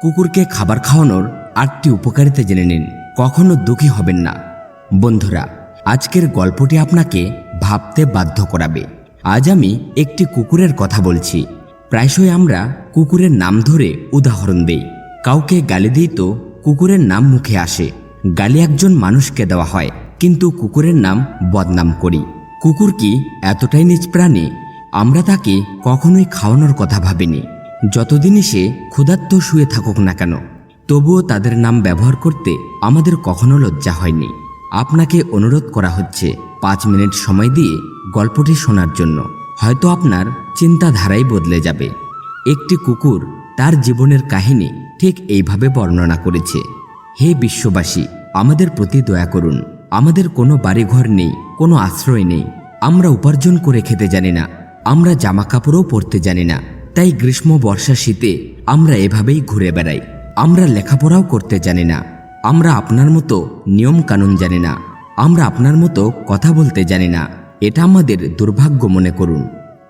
কুকুরকে খাবার খাওয়ানোর আটটি উপকারিতা জেনে নিন। কখনো দুঃখী হবেন না। বন্ধুরা, আজকের গল্পটি আপনাকে ভাবতে বাধ্য করাবে। আজ আমি একটি কুকুরের কথা বলছি। প্রায়শই আমরা কুকুরের নাম ধরে উদাহরণ দেই। কাউকে গালি দিই তো কুকুরের নাম মুখে আসে। গালি একজন মানুষকে দেওয়া হয়, কিন্তু কুকুরের নাম বদনাম করি। কুকুর কি এতটাই নিজ প্রাণী? আমরা তাকে কখনোই খাওয়ানোর কথা ভাবিনি। যতদিনই সে ক্ষুধার্ত শুয়ে থাকুক না কেন, তবুও তাদের নাম ব্যবহার করতে আমাদের কখনো লজ্জা হয়নি। আপনাকে অনুরোধ করা হচ্ছে পাঁচ মিনিট সময় দিয়ে গল্পটি শোনার জন্য। হয়তো আপনার চিন্তাধারাই বদলে যাবে। একটি কুকুর তার জীবনের কাহিনী ঠিক এইভাবে বর্ণনা করেছে। হে বিশ্ববাসী, আমাদের প্রতি দয়া করুন। আমাদের কোনো বাড়িঘর নেই, কোনো আশ্রয় নেই। আমরা উপার্জন করে খেতে জানি না। আমরা জামা কাপড়ও পরতে জানি না। তাই গ্রীষ্ম, বর্ষা, শীতে আমরা এভাবেই ঘুরে বেড়াই। আমরা লেখাপড়াও করতে জানি না। আমরা আপনার মতো নিয়ম কানুন জানি না। আমরা আপনার মতো কথা বলতে জানি না। এটা আমাদের দুর্ভাগ্য মনে করুন।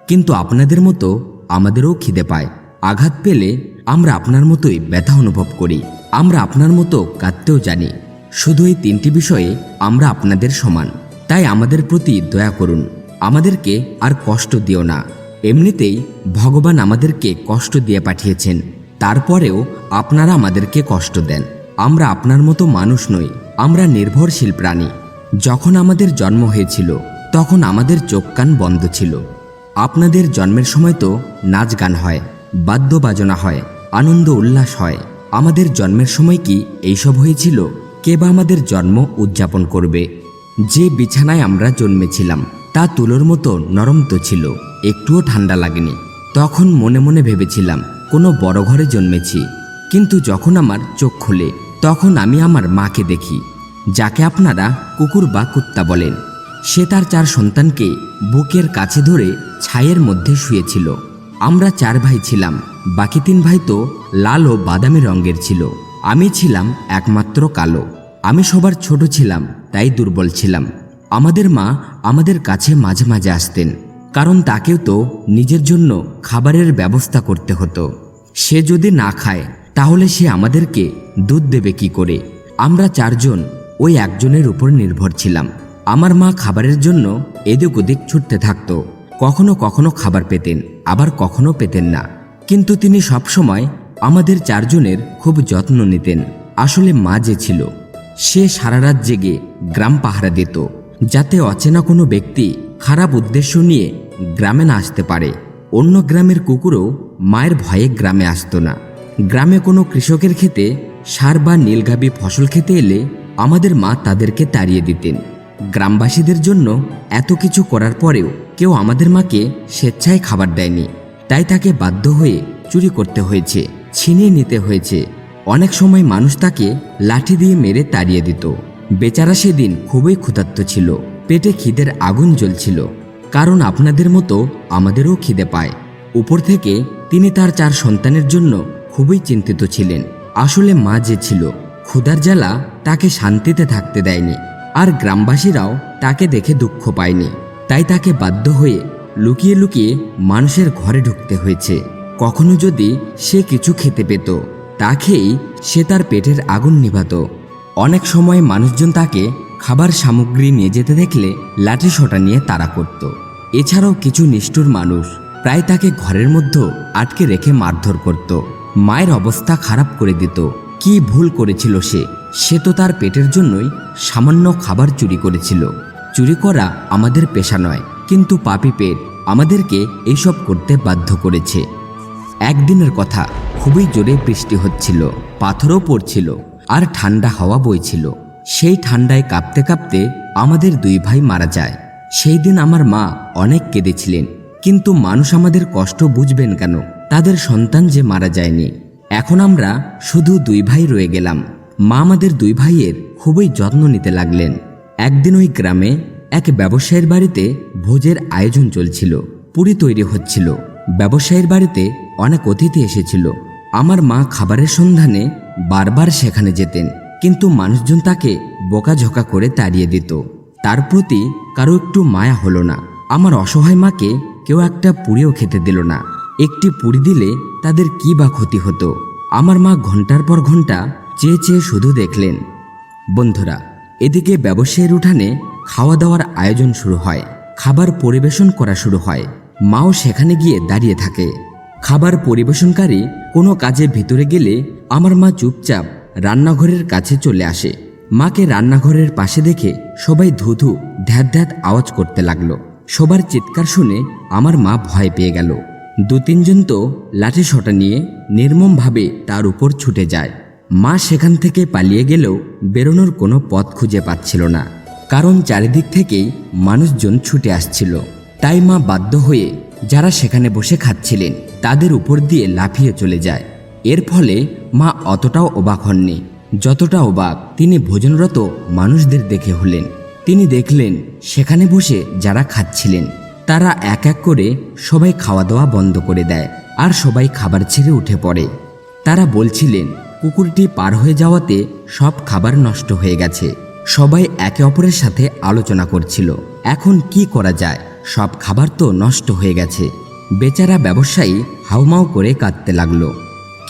কিন্তু আপনাদের মতো আমাদেরও খিদে পায়। আঘাত পেলে আমরা আপনার মতোই ব্যথা অনুভব করি। আমরা আপনার মতো কাঁদতেও জানি। শুধু এই তিনটি বিষয়ে আমরা আপনাদের সমান। তাই আমাদের প্রতি দয়া করুন। আমাদেরকে আর কষ্ট দিও না। এমনিতেই ভগবান আমাদেরকে কষ্ট দিয়ে পাঠিয়েছেন। তারপরেও আপনারা আমাদেরকে কষ্ট দেন। আমরা আপনার মতো মানুষ নই, আমরা নির্ভরশীল প্রাণী। যখন আমাদের জন্ম হয়েছিল, তখন আমাদের চোখ কান বন্ধ ছিল। আপনাদের জন্মের সময় তো নাচ গান হয় বাদ্য বাজনা হয়, আনন্দ উল্লাস হয়। আমাদের জন্মের সময় কি এইসব হয়েছিল? কে বা আমাদের জন্ম উদযাপন করবে? যে বিছানায় আমরা জন্মেছিলাম তা তুলোর মতো নরম তো ছিল, একটুও ঠান্ডা লাগেনি। তখন মনে মনে ভেবেছিলাম, কোনো বড় ঘরে জন্মেছি। কিন্তু যখন আমার চোখ খুলে, তখন আমি আমার মাকে দেখি, যাকে আপনারা কুকুর বা কুত্তা বলেন। সে তার চার সন্তানকে বুকের কাছে ধরে ছাইয়ের মধ্যে শুয়েছিল। আমরা চার ভাই ছিলাম, বাকি তিন ভাই তো লাল ও বাদামি রঙের ছিল। আমি ছিলাম একমাত্র কালো। আমি সবার ছোট ছিলাম, তাই দুর্বল ছিলাম। আমাদের মা আমাদের কাছে মাঝে মাঝে আসতেন, কারণ তাকেও তো নিজের জন্য খাবারের ব্যবস্থা করতে হতো। সে যদি না খায়, তাহলে সে আমাদেরকে দুধ দেবে কি করে? আমরা চারজন ওই একজনের উপর নির্ভর ছিলাম। আমার মা খাবারের জন্য এদিক ওদিক ছুটতে থাকতো, কখনো কখনো খাবার পেতেন, আবার কখনো পেতেন না। কিন্তু তিনি সবসময় আমাদের চারজনের খুব যত্ন নিতেন। আসলে মা যে ছিল, সে সারা রাত জেগে গ্রাম পাহারা দিত। যাতে অচেনা কোনো ব্যক্তি খারাপ উদ্দেশ্য নিয়ে গ্রামে না আসতে পারে। অন্য গ্রামের কুকুরও মায়ের ভয়ে গ্রামে আসতো না। গ্রামে কোনো কৃষকের ক্ষেতে সার বা নীলগাবি ফসল খেতে এলে আমাদের মা তাদেরকে তাড়িয়ে দিতেন। গ্রামবাসীদের জন্য এত কিছু করার পরেও কেউ আমাদের মাকে স্বেচ্ছায় খাবার দেয়নি। তাই তাকে বাধ্য হয়ে চুরি করতে হয়েছে, ছিনিয়ে নিতে হয়েছে। অনেক সময় মানুষ তাকে লাঠি দিয়ে মেরে তাড়িয়ে দিত। বেচারা সেদিন খুবই ক্ষুধার্ত ছিল। পেটে খিদের আগুন জ্বলছিল। কারণ আপনাদের মতো আমাদেরও খিদে পায়। উপর থেকে তিনি তার চার সন্তানের জন্য খুবই চিন্তিত ছিলেন। আসলে মা যে ছিল, ক্ষুধার জ্বালা তাকে শান্তিতে থাকতে দেয়নি। আর গ্রামবাসীরাও তাকে দেখে দুঃখ পায়নি। তাই তাকে বাধ্য হয়ে লুকিয়ে লুকিয়ে মানুষের ঘরে ঢুকতে হয়েছে। কখনো যদি সে কিছু খেতে পেত, তা খেয়েই সে তার পেটের আগুন নিভাত। অনেক সময় মানুষজন তাকে খাবার সামগ্রী নিয়ে যেতে দেখলে লাঠি সোটা নিয়ে তাড়া করত। এছাড়াও কিছু নিষ্ঠুর মানুষ প্রায় তাকে ঘরের মধ্যে আটকে রেখে মারধর করত। মায়ের অবস্থা খারাপ করে দিত। কি ভুল করেছিল সে? সে তো তার পেটের জন্যই সামান্য খাবার চুরি করেছিল। চুরি করা আমাদের পেশা নয়, কিন্তু পাপি পেট আমাদেরকে এইসব করতে বাধ্য করেছে। একদিনের কথা, খুবই জোরে বৃষ্টি হচ্ছিল, পাথরও পড়ছিল। আর ঠান্ডা হাওয়া বইছিল। সেই ঠান্ডায় কাঁপতে কাঁপতে আমাদের দুই ভাই মারা যায়। সেই দিন আমার মা অনেক কেঁদেছিলেন, কিন্তু মানুষ আমাদের কষ্ট বুঝবেন কেন? তাদের সন্তান যে মারা যায়নি। এখন আমরা শুধু দুই ভাই রয়ে গেলাম। মা আমাদের দুই ভাইয়ের খুবই যত্ন নিতে লাগলেন। একদিন ওই গ্রামে এক ব্যবসায়ীর বাড়িতে ভোজের আয়োজন চলছিল, পুরি তৈরি হচ্ছিল। ব্যবসায়ীর বাড়িতে অনেক অতিথি এসেছিল। আমার মা খাবারের সন্ধানে বারবার সেখানে যেতেন। কিন্তু মানুষজন তাকে বোকাঝোকা করে তাড়িয়ে দিত। তার প্রতি কারও একটু মায়া হলো না। আমার অসহায় মাকে কেউ একটা পুরিও খেতে দিল না। একটি পুরি দিলে তাদের কি বা ক্ষতি হতো? আমার মা ঘণ্টার পর ঘণ্টা চেয়ে চেয়ে শুধু দেখলেন, বন্ধুরা, এদিকে ব্যবসায়ীর উঠানে খাওয়া দাওয়ার আয়োজন শুরু হয়, খাবার পরিবেশন করা শুরু হয়। মাও সেখানে গিয়ে দাঁড়িয়ে থাকে। খাবার পরিবেশনকারী কোনো কাজে ভিতরে গেলে আমার মা চুপচাপ রান্নাঘরের কাছে চলে আসে। মাকে রান্নাঘরের পাশে দেখে সবাই ধুধু ধ্যাত ধ্যাত আওয়াজ করতে লাগল। সবার চিৎকার শুনে আমার মা ভয় পেয়ে গেল। দু তিনজন তো লাঠি শটা নিয়ে নির্মমভাবে তার উপর ছুটে যায়। মা সেখান থেকে পালিয়ে গেলেও বেরোনোর কোনো পথ খুঁজে পাচ্ছিল না। কারণ চারিদিক থেকেই মানুষজন ছুটে আসছিল। তাই মা বাধ্য হয়ে যারা সেখানে বসে খাচ্ছিলেন, তাদের উপর দিয়ে লাফিয়ে চলে যায়। এর ফলে মা অতটাও অবাক হননি। যতটা অবাক তিনি ভোজনরত মানুষদের দেখে হলেন। তিনি দেখলেন, সেখানে বসে যারা খাচ্ছিলেন, তারা এক এক করে সবাই খাওয়া দাওয়া বন্ধ করে দেয় আর সবাই খাবার ছেড়ে উঠে পড়ে। তারা বলছিলেন, কুকুরটি পার হয়ে যাওয়াতে সব খাবার নষ্ট হয়ে গেছে। সবাই একে অপরের সাথে আলোচনা করছিল। এখন কি করা যায়? সব খাবার তো নষ্ট হয়ে গেছে। বেচারা ব্যবসায়ী হাউমাউ করে কাঁদতে লাগল।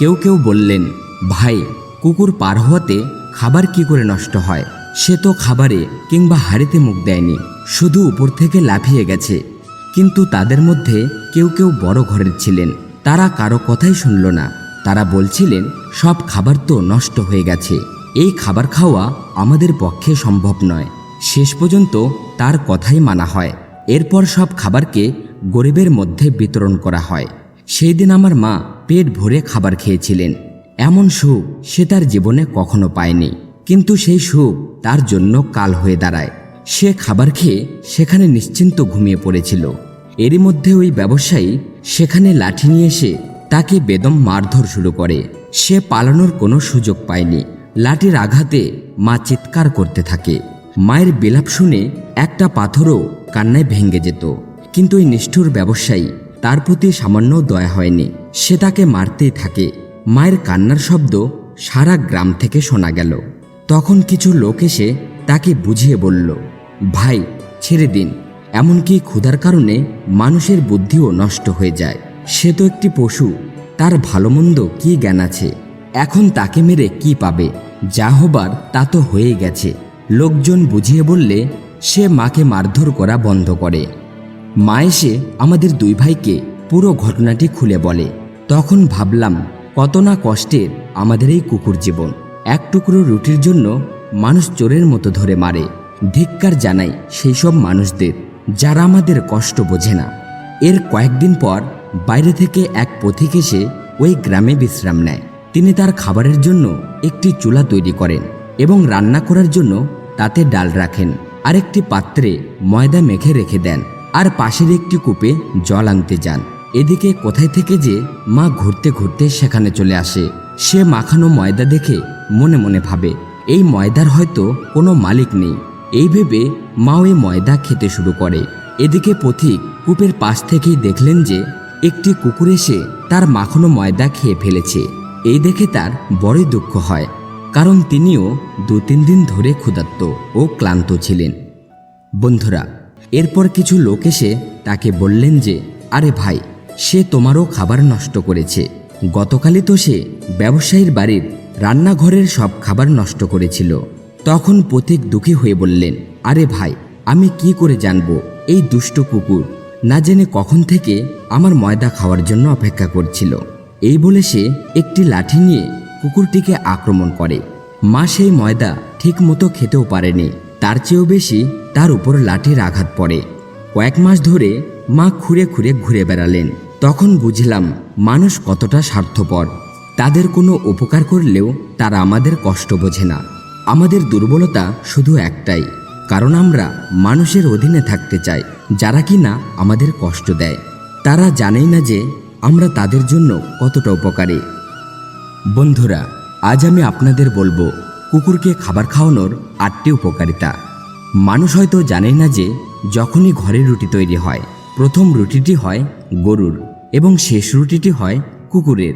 কেউ কেউ বললেন, ভাই, কুকুর পার হওয়াতে খাবার কি করে নষ্ট হয়? সে তো খাবারে কিংবা হাড়িতে মুখ দেয়নি, শুধু উপর থেকে লাফিয়ে গেছে। কিন্তু তাদের মধ্যে কেউ কেউ বড় ঘরের ছিলেন, তারা কারও কথাই শুনল না। তারা বলছিলেন, সব খাবার তো নষ্ট হয়ে গেছে, এই খাবার খাওয়া আমাদের পক্ষে সম্ভব নয়। শেষ পর্যন্ত তার কথাই মানা হয়। এরপর সব খাবারকে গরিবের মধ্যে বিতরণ করা হয়। সেই দিন আমার মা পেট ভরে খাবার খেয়েছিলেন। এমন সুখ সে তার জীবনে কখনো পায়নি। কিন্তু সেই সুখ তার জন্য কাল হয়ে দাঁড়ায়। সে খাবার খেয়ে সেখানে নিশ্চিন্ত ঘুমিয়ে পড়েছিল। এরই মধ্যে ওই ব্যবসায়ী সেখানে লাঠি নিয়ে এসে তাকে বেদম মারধর শুরু করে। সে পালানোর কোনো সুযোগ পায়নি। লাঠির আঘাতে মা চিৎকার করতে থাকে। মায়ের বিলাপ শুনে একটা পাথরও কান্নায় ভেঙে যেত। কিন্তু ওই নিষ্ঠুর ব্যবসায়ী তার প্রতি সামান্য দয়া হয়নি। সে তাকে মারতেই থাকে। মায়ের কান্নার শব্দ সারা গ্রাম থেকে শোনা গেল। তখন কিছু লোক এসে তাকে বুঝিয়ে বলল, ভাই, ছেড়ে দিন। এমনকি ক্ষুধার কারণে মানুষের বুদ্ধিও নষ্ট হয়ে যায়। সে তো একটি পশু। তার ভালো মন্দ কি জ্ঞান আছে? এখন তাকে মেরে কি পাবে? যা হবার তা তো হয়ে গেছে। লোকজন বুঝিয়ে বললে, সে মাকে মারধর করা বন্ধ করে। মা এসে আমাদের দুই ভাইকে পুরো ঘটনাটি খুলে বলে। তখন ভাবলাম, কত না কষ্টের আমাদের এই কুকুর জীবন। এক টুকরো রুটির জন্য মানুষ চোরের মতো ধরে মারে। ধিক্কার জানাই সেই সব মানুষদের, যারা আমাদের কষ্ট বোঝে না। এর কয়েকদিন পর বাইরে থেকে এক পথিক এসে ওই গ্রামে বিশ্রাম নেয়। তিনি তার খাবারের জন্য একটি চুলা তৈরি করেন এবং রান্না করার জন্য তাতে ডাল রাখেন। আরেকটি পাত্রে ময়দা মেখে রেখে দেন। আর পাশের একটি কূপে জল আনতে যান। এদিকে কোথায় থেকে যে মা ঘুরতে ঘুরতে সেখানে চলে আসে। সে মাখানো ময়দা দেখে মনে মনে ভাবে, এই ময়দার হয়তো কোনো মালিক নেই। এই ভেবে মা ওই ময়দা খেতে শুরু করে। এদিকে পথিক কূপের পাশ থেকেই দেখলেন যে একটি কুকুর এসে তার মাখানো ময়দা খেয়ে ফেলেছে। এই দেখে তার বড়ই দুঃখ হয়, কারণ তিনিও দু তিন দিন ধরে ক্ষুধার্ত ও ক্লান্ত ছিলেন। বন্ধুরা এরপর কিছু লোক এসে তাকে বললেন যে, আরে ভাই, সে তোমারও খাবার নষ্ট করেছে। গতকালই তো সে ব্যবসায়ীর বাড়ির রান্নাঘরের সব খাবার নষ্ট করেছিল। তখন পথিক দুঃখী হয়ে বললেন, আরে ভাই, আমি কি করে জানব? এই দুষ্ট কুকুর না জেনে কখন থেকে আমার ময়দা খাওয়ার জন্য অপেক্ষা করছিল। এই বলে সে একটি লাঠি নিয়ে কুকুরটিকে আক্রমণ করে। মা সেই ময়দা ঠিক মতো খেতেও পারেনি। তার চেয়েও বেশি তার উপর লাঠির আঘাত পড়ে। কয়েক মাস ধরে মা খুঁড়ে খুঁড়ে ঘুরে বেড়ালেন। তখন বুঝলাম, মানুষ কতটা স্বার্থপর। তাদের কোনো উপকার করলেও তারা আমাদের কষ্ট বোঝে না। আমাদের দুর্বলতা শুধু একটাই, কারণ আমরা মানুষের অধীনে থাকতে চাই, যারা কিনা আমাদের কষ্ট দেয়। তারা জানেই না যে আমরা তাদের জন্য কতটা উপকারী। বন্ধুরা, আজ আমি আপনাদের বলব, কুকুরকে খাবার খাওয়ানোর আটটি উপকারিতা। মানুষ হয়তো জানেই না যে যখনই ঘরে রুটি তৈরি হয়, প্রথম রুটিটি হয় গরুর এবং শেষ রুটিটি হয় কুকুরের।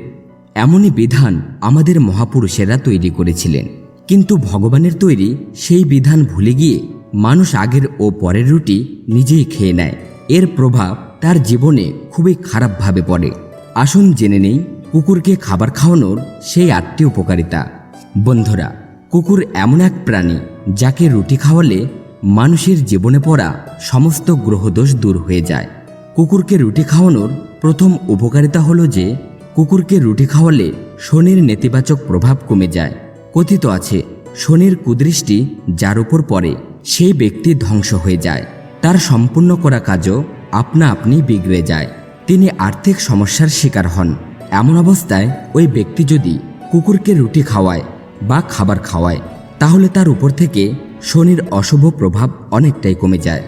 এমনই বিধান আমাদের মহাপুরুষেরা তৈরি করেছিলেন। কিন্তু ভগবানের তৈরি সেই বিধান ভুলে গিয়ে মানুষ আগের ও পরের রুটি নিজেই খেয়ে নেয়। এর প্রভাব তার জীবনে খুবই খারাপভাবে পড়ে। আসুন জেনে নেই, কুকুরকে খাবার খাওয়ানোর সেই আটটি উপকারিতা। বন্ধুরা, কুকুর এমন এক প্রাণী যাকে রুটি খাওয়ালে মানুষের জীবনে পড়া সমস্ত গ্রহদোষ দূর হয়ে যায়। কুকুরকে রুটি খাওয়ানোর প্রথম উপকারিতা হলো যে, কুকুরকে রুটি খাওয়ালে শনির নেতিবাচক প্রভাব কমে যায়। কথিত আছে, শনির কুদৃষ্টি যার উপর পড়ে, সেই ব্যক্তি ধ্বংস হয়ে যায়। তার সম্পূর্ণ করা কাজও আপনা আপনি বিগড়ে যায়। তিনি আর্থিক সমস্যার শিকার হন। এমন অবস্থায় ওই ব্যক্তি যদি কুকুরকে রুটি খাওয়ায় বা খাবার খাওয়ায়, তাহলে তার উপর থেকে শনির অশুভ প্রভাব অনেকটাই কমে যায়।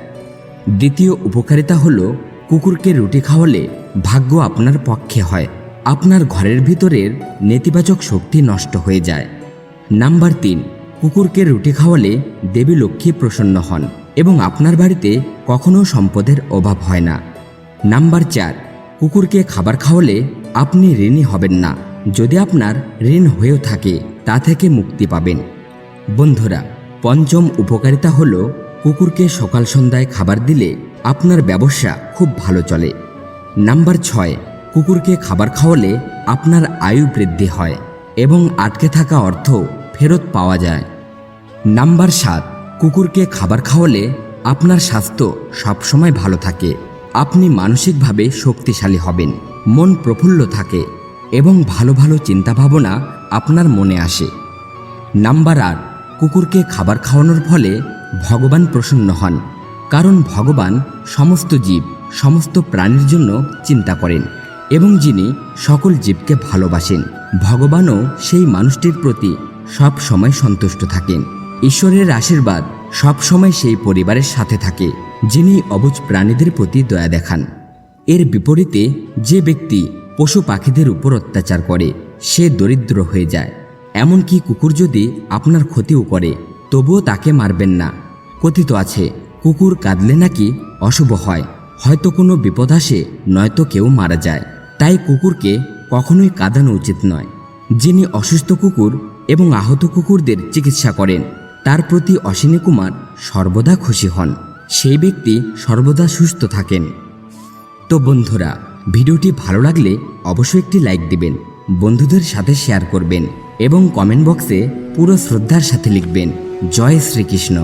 দ্বিতীয় উপকারিতা হলো, কুকুরকে রুটি খাওয়ালে ভাগ্য আপনার পক্ষে হয়। আপনার ঘরের ভিতরের নেতিবাচক শক্তি নষ্ট হয়ে যায়। নাম্বার তিন, কুকুরকে রুটি খাওয়ালে দেবী লক্ষ্মী প্রসন্ন হন এবং আপনার বাড়িতে কখনো সম্পদের অভাব হয় না। নাম্বার চার, কুকুরকে খাবার খাওয়ালে আপনি ঋণী হবেন না। যদি আপনার ঋণ হয়েও থাকে, তা থেকে মুক্তি পাবেন। বন্ধুরা পঞ্চম উপকারিতা হল কুকুরকে সকাল সন্ধ্যায় খাবার দিলে আপনার ব্যবসা খুব ভালো চলে। নাম্বার ছয়, কুকুরকে খাবার খাওয়ালে আপনার আয়ু বৃদ্ধি হয় এবং আটকে থাকা অর্থ ফেরত পাওয়া যায়। নাম্বার সাত, কুকুরকে খাবার খাওয়ালে আপনার স্বাস্থ্য সবসময় ভালো থাকে। আপনি মানসিকভাবে শক্তিশালী হবেন, মন প্রফুল্ল থাকে এবং ভালো ভালো চিন্তাভাবনা আপনার মনে আসে। নাম্বার আট কুকুরকে খাবার খাওয়ানোর ফলে ভগবান প্রসন্ন হন, কারণ ভগবান সমস্ত জীব, সমস্ত প্রাণীর জন্য চিন্তা করেন এবং যিনি সকল জীবকে ভালোবাসেন, ভগবানও সেই মানুষটির প্রতি সব সময় সন্তুষ্ট থাকেন। ঈশ্বরের আশীর্বাদ সব সময় সেই পরিবারের সাথে থাকে, যিনি অবুজ প্রাণীদের প্রতি দয়া দেখান। এর বিপরীতে যে ব্যক্তি পশু পাখিদের উপর অত্যাচার করে, সে দরিদ্র হয়ে যায়। এমনকি কুকুর যদি আপনার ক্ষতিও করে, তবুও তাকে মারবেন না। কথিত আছে, কুকুর কাঁদলে নাকি অশুভ হয়। হয়তো কোনো বিপদ আসে, নয়তো কেউ মারা যায়। তাই কুকুরকে কখনোই কাঁদানো উচিত নয়। যিনি অসুস্থ কুকুর এবং আহত কুকুরদের চিকিৎসা করেন, তার প্রতি অশ্বিনী কুমার সর্বদা খুশি হন। সেই ব্যক্তি সর্বদা সুস্থ থাকেন। তো বন্ধুরা, ভিডিওটি ভালো লাগলে অবশ্যই একটি লাইক দিবেন, বন্ধুদের সাথে শেয়ার করবেন। এবং কমেন্ট বক্সে পুরো শ্রদ্ধার সাথে লিখবেন জয় শ্রীকৃষ্ণ।